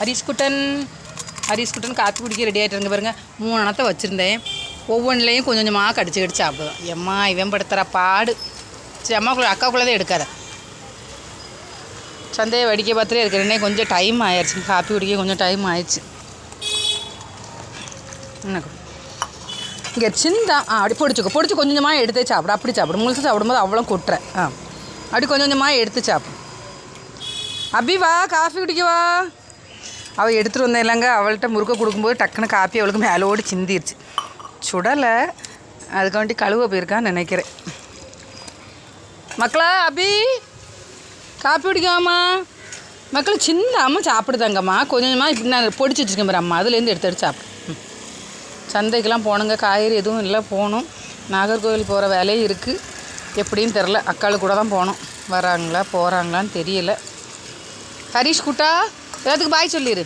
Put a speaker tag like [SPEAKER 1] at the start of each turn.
[SPEAKER 1] ஹரிஷ் குட்டன். ஹரிஷ் குட்டன் காப்பி குடிக்க ரெடி ஆகிட்டு பாருங்க. மூணு அணத்தை வச்சுருந்தேன். ஒவ்வொன்றிலையும் கொஞ்சம் கொஞ்சமாக கடிச்சு கடிச்சு சாப்பிடுவேன். எம்மா இவன் படுத்துகிற பாடு. சரி அம்மாக்குள்ள அக்காக்குள்ளே தான் எடுக்காத. சந்தையை வடிக்க பார்த்துட்டே இருக்கிறனே கொஞ்சம் டைம் ஆயிடுச்சு. காப்பி குடிக்க கொஞ்சம் டைம் ஆயிடுச்சு. எனக்கு இங்கே சின்ன ஆ அப்படி பொடிச்சுக்கோ. பொடிச்சு கொஞ்சம் கொஞ்சமாக எடுத்து சாப்பிடு. அப்படி சாப்பிடு. முழுசு சாப்பிடும்போது அவ்வளோ கொட்டுறேன். ஆ. அப்படி கொஞ்சம் கொஞ்சமாக எடுத்து சாப்பிடு. அபி வா காஃபி குடிக்க வா அவள் எடுத்துகிட்டு வந்தேன் இல்லைங்க அவள்கிட்ட முறுக்க கொடுக்கும்போது டக்குன்னு காப்பி அவளுக்கு மேலோடு சிந்திருச்சு. சுடலை. அதுக்காண்டி கழுவ போயிருக்கான்னு நினைக்கிறேன். மக்களா அபி காப்பி குடிக்காமா மக்கள் சின்ன சாப்பிடுதாங்கம்மா. கொஞ்சமாக இப்படி நான் பொடிச்சு வச்சுருக்கேன் பாரு அம்மா. அதுலேருந்து எடுத்து எடுத்து சாப்பிடு. சந்தைக்கெலாம் போனோங்க காய்கறி எதுவும் இல்லை போகணும். நாகர்கோவில் போகிற வேலையும் இருக்குது எப்படின்னு தெரில. அக்காளு கூட தான் போகணும். வராங்களா போகிறாங்களான்னு தெரியல. ஹரிஷ் குட்டா எல்லாத்துக்கும் பாய் சொல்லிடு